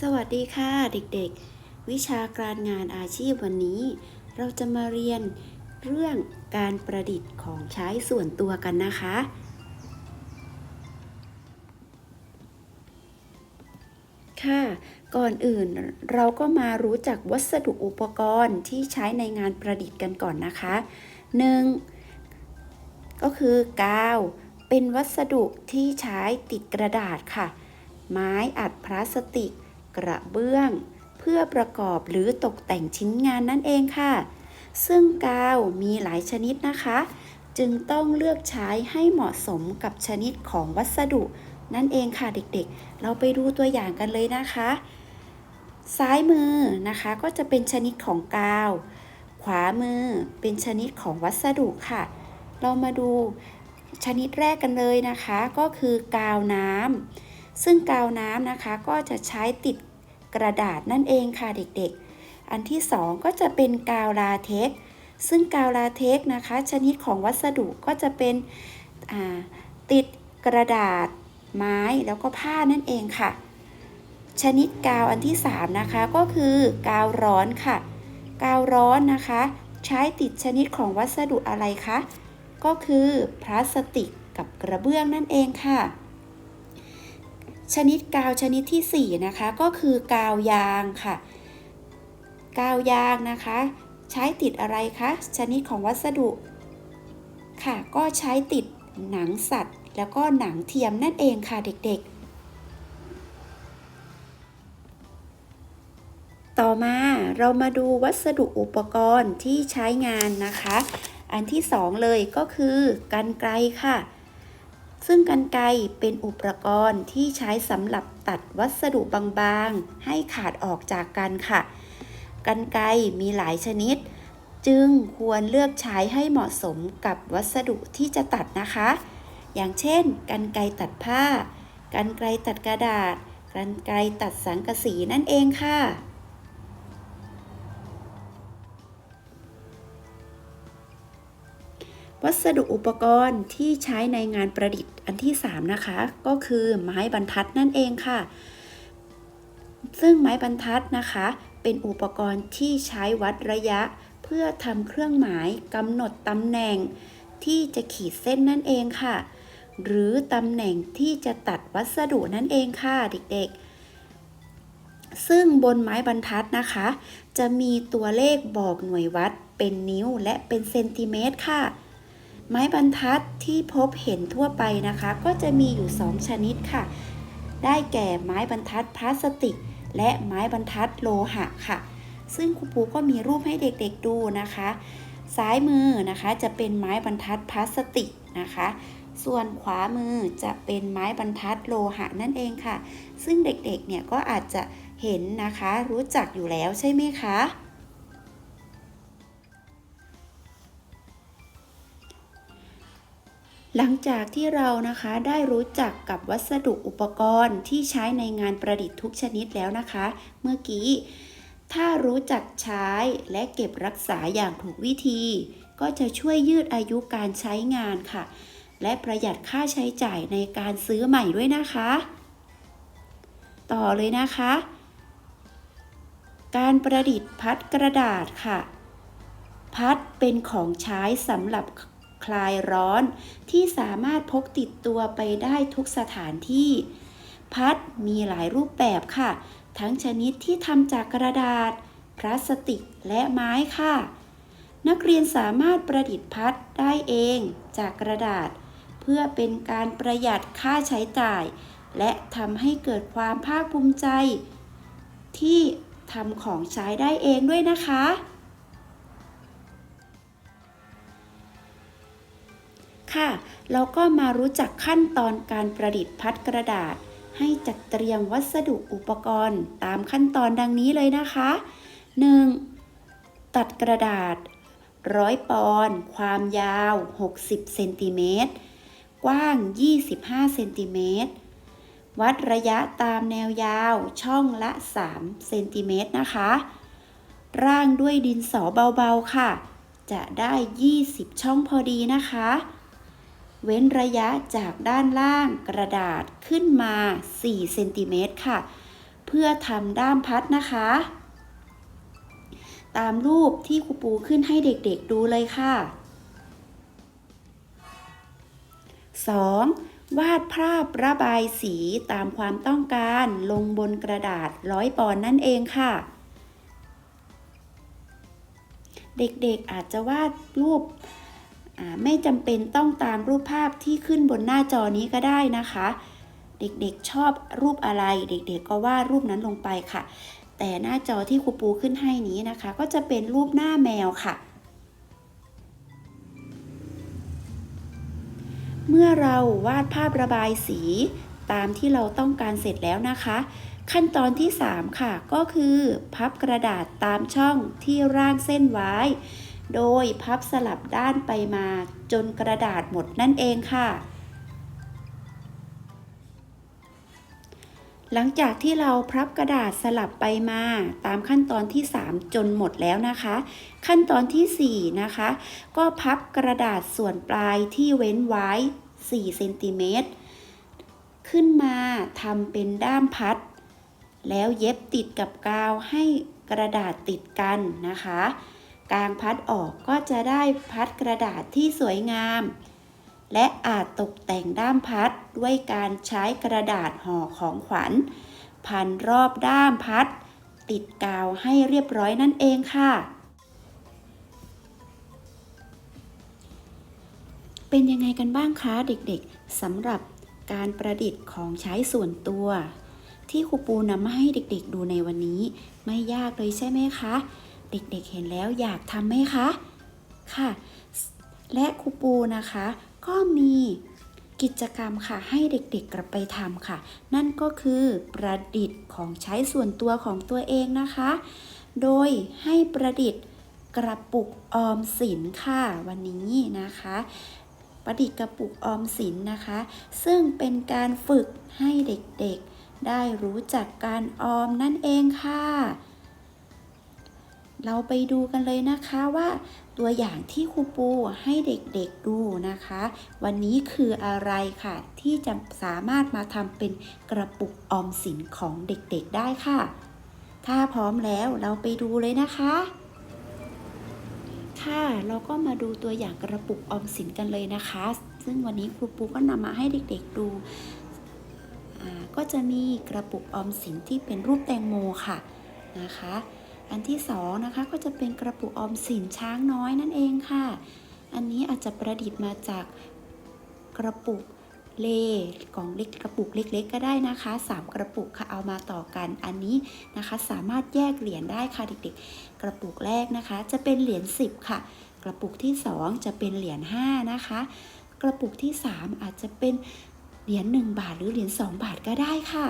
สวัสดีค่ะเด็กๆ วิชาการงานอาชีพวันนี้ เราจะมาเรียนเรื่องการประดิษฐ์ของใช้ส่วนตัวกันนะคะ ค่ะ ก่อนอื่นเราก็มารู้จักวัสดุอุปกรณ์ที่ใช้ในงานประดิษฐ์กันก่อนนะคะ 1. ก็คือกาว เป็นวัสดุที่ใช้ติดกระดาษค่ะ ไม้อัดพลาสติก กระเบื้อง เพื่อประกอบหรือตกแต่งชิ้นงานนั่นเองค่ะ ซึ่งกาวมีหลายชนิดนะคะ จึงต้องเลือกใช้ให้เหมาะสมกับชนิดของวัสดุ นั่นเองค่ะเด็กๆ เราไปดูตัวอย่างกันเลยนะคะ ซ้ายมือนะคะก็จะเป็นชนิดของกาว ขวามือเป็นชนิดของวัสดุค่ะ เรามาดูชนิดแรกกันเลยนะคะ ก็คือกาวน้ำซึ่งกาวน้ำนะคะก็จะใช้ติด กระดาษนั่นเองค่ะเด็กๆ อันที่สองก็จะเป็นกาวลาเท็กซึ่งกาวลาเท็กนะคะ ชนิดของวัสดุก็จะเป็นติดกระดาษไม้แล้วก็ผ้านั่นเองค่ะ ชนิดกาวอันที่ 3 นะคะก็คือกาวร้อนค่ะ กาวร้อนนะคะ ใช้ติดชนิดของวัสดุอะไรคะก็คือพลาสติกกับกระเบื้องนั่นเองค่ะ ชนิดกาวชนิดที่ 4 นะคะ ก็คือกาวยางค่ะ กาวยางนะคะ ใช้ติดอะไรคะชนิดของวัสดุค่ะ ก็ใช้ติดหนังสัตว์ แล้วก็หนังเทียมนั่นเองค่ะเด็กๆ ต่อมาเรามาดูวัสดุอุปกรณ์ที่ใช้งานนะคะ อันที่สองเลยก็คือกันไกรค่ะ ซึ่งกันไกรเป็นอุปกรณ์ที่ใช้สำหรับตัดวัสดุบางๆ ให้ขาดออกจากกันค่ะ กันไกรมีหลายชนิด จึงควรเลือกใช้ให้เหมาะสมกับวัสดุที่จะตัดนะคะ อย่างเช่น กันไกรตัดผ้า กันไกรตัดกระดาษ กันไกรตัดสังกะสีนั่นเองค่ะ วัสดุอุปกรณ์ที่ใช้ในงานประดิษฐ์อันที่ 3 นะคะ ก็คือไม้บรรทัดนั่นเองค่ะ ซึ่งไม้บรรทัดนะคะ เป็นอุปกรณ์ที่ใช้วัดระยะ เพื่อทำเครื่องหมายกำหนดตำแหน่งที่จะขีดเส้นนั่นเองค่ะ หรือตำแหน่งที่จะตัดวัสดุนั่นเองค่ะเด็กๆ ซึ่งบนไม้บรรทัดนะคะ จะมีตัวเลขบอกหน่วยวัดเป็นนิ้วและเป็นเซนติเมตรค่ะ ไม้บรรทัดที่พบเห็นทั่วไปนะคะ ก็จะมีอยู่ 2 ชนิดค่ะ ได้แก่ไม้บรรทัดพลาสติก และไม้บรรทัดโลหะค่ะ ซึ่งครูปูก็มีรูปให้เด็กๆดูนะคะ ซ้ายมือนะคะจะเป็นไม้บรรทัดพลาสติกนะคะ ส่วนขวามือจะเป็นไม้บรรทัดโลหะนั่นเองค่ะ ซึ่งเด็กๆเนี่ยก็อาจจะเห็นนะคะ รู้จักอยู่แล้วใช่ไหมคะ หลังจากที่เรานะคะได้รู้จักกับวัสดุอุปกรณ์ที่ใช้ในงานประดิษฐ์ทุกชนิดแล้วนะคะ เมื่อกี้ ถ้ารู้จักใช้และเก็บรักษาอย่างถูกวิธี ก็จะช่วยยืดอายุการใช้งานค่ะ และประหยัดค่าใช้จ่ายในการซื้อใหม่ด้วยนะคะ ต่อเลยนะคะ การประดิษฐ์พัดกระดาษค่ะ พัดเป็นของใช้สำหรับ คลายร้อนที่สามารถพกติดตัวไปได้ทุกสถานที่ พัดมีหลายรูปแบบค่ะ ทั้งชนิดที่ทำจากกระดาษ พลาสติกและไม้ค่ะ นักเรียนสามารถประดิษฐ์พัดได้เองจากกระดาษ เพื่อเป็นการประหยัดค่าใช้จ่าย และทำให้เกิดความภาคภูมิใจ ที่ทำของใช้ได้เองด้วยนะคะ ค่ะ เราก็มารู้จักขั้นตอนการประดิษฐ์พัดกระดาษ ให้จัดเตรียมวัสดุอุปกรณ์ตามขั้นตอนดังนี้เลยนะคะ 1. ตัดกระดาษร้อยปอนด์ความยาว 60 เซนติเมตร กว้าง 25 เซนติเมตร วัดระยะตามแนวยาวช่องละ 3 เซนติเมตรนะคะ ร่างด้วยดินสอเบาๆค่ะ จะได้ 20 ช่องพอดีนะคะ เว้นระยะจากด้านล่างกระดาษขึ้นมา 4 เซนติเมตรค่ะ เพื่อทำด้ามพัดนะคะ ตามรูปที่ครูปูขึ้นให้เด็กๆดูเลยค่ะ 2. วาดภาพระบายสีตามความต้องการลงบนกระดาษร้อยปอนนั่นเองค่ะ เด็กๆอาจจะวาดรูป ไม่จำเป็นต้องตามรูปภาพที่ขึ้นบนหน้าจอนี้ก็ได้นะคะ เด็กๆชอบรูปอะไร เด็กๆก็วาดรูปนั้นลงไปค่ะ แต่หน้าจอที่ครูปูขึ้นให้นี้นะคะ ก็จะเป็นรูปหน้าแมวค่ะ เมื่อเราวาดภาพระบายสีตามที่เราต้องการเสร็จแล้วนะคะ ขั้นตอนที่ 3 ค่ะ ก็คือ พับกระดาษตามช่องที่ร่างเส้นไว้ โดยพับสลับด้านไปมาจนกระดาษหมดนั่นเองค่ะ หลังจากที่เราพับกระดาษสลับไปมาตามขั้นตอนที่ 3 จนหมดแล้วนะคะ ขั้นตอนที่ 4 นะคะ ก็พับกระดาษส่วนปลายที่เว้นไว้ 4 เซนติเมตรขึ้นมาทำเป็นด้ามพัด แล้วเย็บติดกับกาวให้กระดาษติดกันนะคะ กางพัดออกก็จะได้พัดกระดาษที่สวยงาม และอาจตกแต่งด้ามพัดด้วยการใช้กระดาษห่อของขวัญ พันรอบด้ามพัด ติดกาวให้เรียบร้อยนั่นเองค่ะ เป็นยังไงกันบ้างคะเด็กๆสำหรับการประดิษฐ์ของใช้ส่วนตัว ที่ครูปูนำมาให้เด็กๆดูในวันนี้ ไม่ยากเลยใช่ไหมคะ เด็กๆเห็นแล้วอยากทำไหมคะ ค่ะ และครูปูนะคะ ก็มีกิจกรรมค่ะให้เด็กๆกลับไปทำค่ะ นั่นก็คือประดิษฐ์ของใช้ส่วนตัวของตัวเองนะคะ โดยให้ประดิษฐ์กระปุกออมสินค่ะ วันนี้นะคะ ประดิษฐ์กระปุกออมสินนะคะ ซึ่งเป็นการฝึกให้เด็กๆ ได้รู้จักการออมนั่นเองค่ะ เราไปดูกันเลยนะคะว่าตัวอย่างที่ครูปูให้เด็กๆดูนะคะ วันนี้คืออะไรค่ะ ที่จะสามารถมาทำเป็นกระปุกออมสินของเด็กๆได้ค่ะ ถ้าพร้อมแล้วเราไปดูเลยนะคะ ค่ะเราก็มาดูตัวอย่างกระปุกออมสินกันเลยนะคะ ซึ่งวันนี้ครูปูก็นำมาให้เด็กๆดูก็จะมีกระปุกออมสินที่เป็นรูปแตงโมค่ะนะคะ อันที่สองนะคะก็จะเป็นกระปุกออมสินช้างน้อยนั่นเองค่ะ อันนี้อาจจะประดิษฐ์มาจากกระปุกเลกล่องเล็กกระปุกเล็ก ๆ ก็ได้นะคะสามกระปุกค่ะเอามาต่อกัน อันนี้นะคะสามารถแยกเหรียญได้ค่ะเด็กๆ กระปุกแรกนะคะ จะเป็นเหรียญ10 ค่ะ กระปุกที่ 2 จะเป็นเหรียญ5นะคะ กระปุกที่ 3 อาจจะเป็นเหรียญ1บาทหรือเหรียญ2บาทก็ได้ค่ะ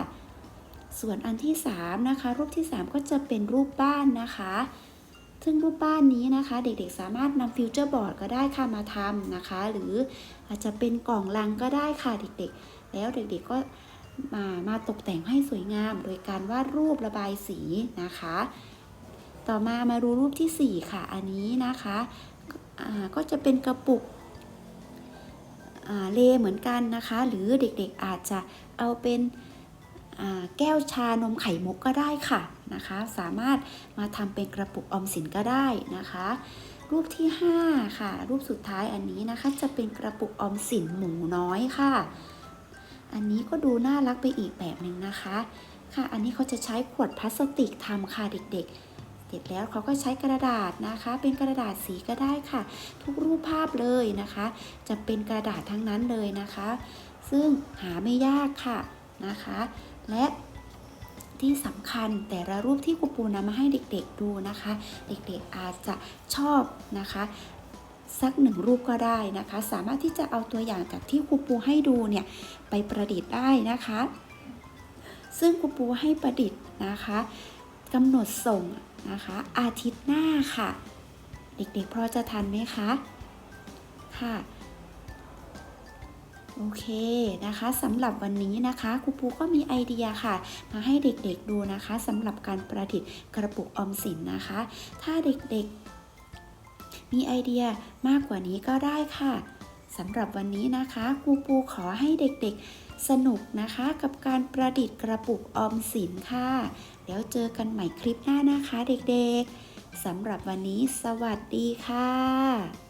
ส่วนอันที่3นะคะรูปที่ 3 ก็จะเป็นรูปบ้านนะคะ ซึ่งรูปบ้านนี้นะคะ เด็กๆสามารถนำฟิวเจอร์บอร์ดก็ได้ค่ะมาทำนะคะ หรืออาจจะเป็นกล่องลังก็ได้ค่ะเด็กๆ แล้วเด็กๆก็มามาตกแต่งให้สวยงาม โดยการวาดรูประบายสีนะคะ ต่อมามาดูรูปที่ 4 ค่ะ อันนี้นะคะก็จะเป็นกระปุกเลเหมือนกันนะคะ หรือเด็กๆอาจจะเอาเป็น แก้วชานมไข่มุกก็ได้ค่ะนะคะ สามารถมาทำเป็นกระปุกออมสินก็ได้นะคะ รูปที่ 5 ค่ะ รูปสุดท้ายอันนี้นะคะจะเป็นกระปุกออมสินหมูน้อยค่ะ อันนี้ก็ดูน่ารักไปอีกแบบหนึ่งนะคะค่ะ อันนี้เขาจะใช้ขวดพลาสติกทำค่ะเด็กๆ เสร็จแล้วเขาก็ใช้กระดาษนะคะ เป็นกระดาษสีก็ได้ค่ะ ทุกรูปภาพเลยนะคะ จะเป็นกระดาษทั้งนั้นเลยนะคะ ซึ่งหาไม่ยากค่ะนะคะ และที่สำคัญแต่ละรูปที่ครูปูนำมาให้เด็กๆดูนะคะ เด็กๆอาจจะชอบนะคะสักหนึ่งรูปก็ได้นะคะ สามารถที่จะเอาตัวอย่างจากที่ครูปูให้ดูเนี่ยไปประดิษฐ์ได้นะคะ ซึ่งครูปูให้ประดิษฐ์นะคะกำหนดส่งนะคะ อาทิตย์หน้าค่ะ เด็กๆพอจะทันไหมคะค่ะ โอเคนะคะสำหรับวันนี้นะคะครูปูก็มีไอเดียค่ะ มาให้เด็กๆดูนะคะสำหรับการประดิษฐ์กระปุกออมสินนะคะ ถ้าเด็กๆ มีไอเดียมากกว่านี้ก็ได้ค่ะสำหรับวันนี้นะคะครูปูขอให้เด็กๆ สนุกนะคะ กับการประดิษฐ์กระปุกออมสินค่ะ แล้วเจอกันใหม่คลิปหน้านะคะ เด็กๆสำหรับวันนี้ สวัสดีค่ะ